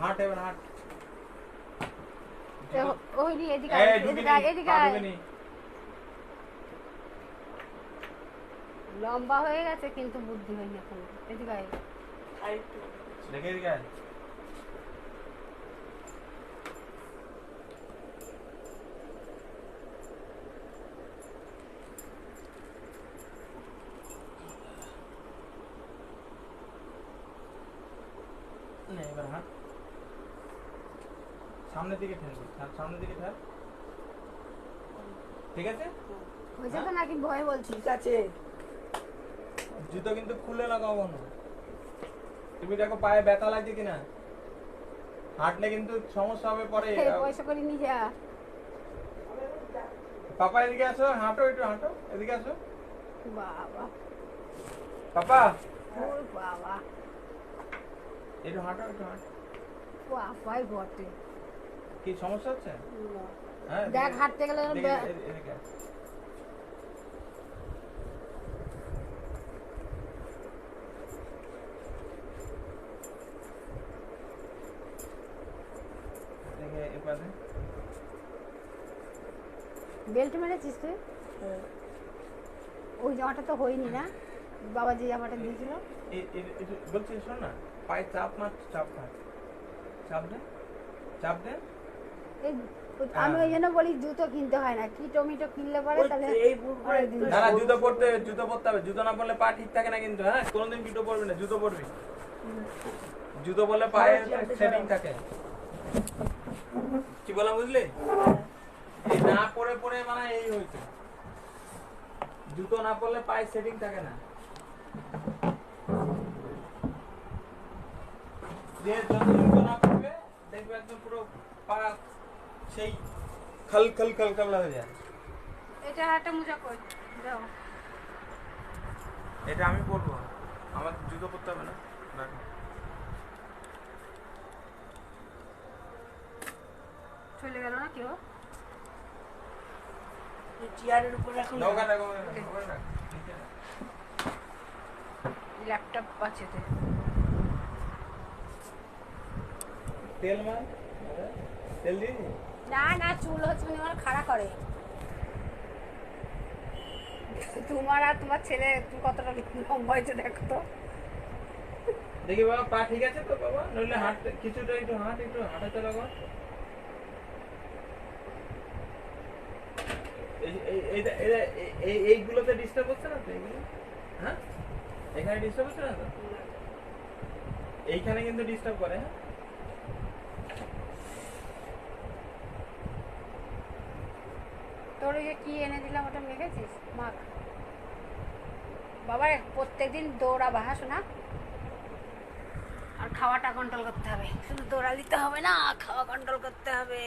হাট এবার হাট ওই নি এদিকে এই, আয়, ঢুকে এদিকে আয়, নি, এদিকে পা আয়। ঢুকে নি। লম্বা হয়ে গেছে কিন্তু বুদ্ধি হয়নি এখন এদিকে আয়। দেখে এদিকে আয়। নে, এবার হাঁট। সামনের দিকে ঠেলবি সামনের দিকে ঠেল ঠিক আছে? হয়েছে তো নাকি ভয় বলছিস। ঠিক আছে। জুতো কিন্তু খুলে লাগাবো না। তুমি দেখো পায়ে ব্যথা লাগছে কিনা? হাঁটলে কিন্তু সমস্যা হবে পরে। এই পয়সা করে নিয়ে যা। পাপা এদিকে আসো। হাঁটো একটু হাঁটো। এদিকে আসো। বাবা। পাপা। বাবা। একটু হাঁটো একটু হাঁটো। বাবাই বটে। কি সমস্যা হচ্ছে? হ্যাঁ দেখ হাঁটতে গেলে। বেল্ট মেরেছিস তুই? হ্যাঁ। ওই জামাটা তো হয়নি না? বাবা যে জামাটা দিয়েছিল? বলছি শোন না। পায়ে চাপ মার চাপ মার। চাপ দে। চাপ দে। আমি ওই জন্য বলি জুতো কিনতে হয় না। কি টমেটো কিনলে পরে তাহলে এই বুটগুলো অনেক একটু দিন। না না জুতো পরতে জুতো পরতে হবে। জুতো না পরলে পা ঠিক থাকে না কিন্তু হ্যাঁ? কোনোদিন জুতো পরবি না জুতো পরবি। জুতো পরলে পায়ে সেটিং থাকে। কি বলা বুঝলি? না পরে পরে মানে এই হয়েছে জুতো না পরলে পায়ে সেটিং থাকে না। যে যত জুতো না পরবে দেখবে একদম পুরো পা সেই খাল খাল খাল খাল হয়ে যায় এটা একটা মোজা কই দাও। এটা আমি পরবো আমার জুতো পরতে হবে না? রাখো। চলে গেল না কেউ? চেয়ারের উপর নৌকা রাখো। ল্যাপটপ আছে তো। তেল মার। তেল দিয়ে? না না, চুল হচ্ছে মানে আমার খাড়া করে। তোমার আর তোমার ছেলে কতটা লম্বা হয়েছে দেখো তো। দেখি বাবা, পা ঠিক আছে তো বাবা? নইলে হাঁটতে কিছুটা একটু হাঁট একটু হাঁটাতে লাগো এইগুলোতে ডিস্টার্ব হচ্ছে না তো এইগুলো হ্যাঁ? এখানে ডিস্টার্ব হচ্ছে না তো? এইখানে কিন্তু ডিস্টার্ব করে হ্যাঁ? তোর ওই যে কি এনে দিলাম ওটা মেখেছিস? মাখ। বাবা প্রত্যেকদিন দৌড়াবা হ্যাঁ শোনা। আর খাওয়াটা কন্ট্রোল করতে হবে। শুধু দৌড়া দিতে হবে না, খাওয়া কন্ট্রোল করতে হবে।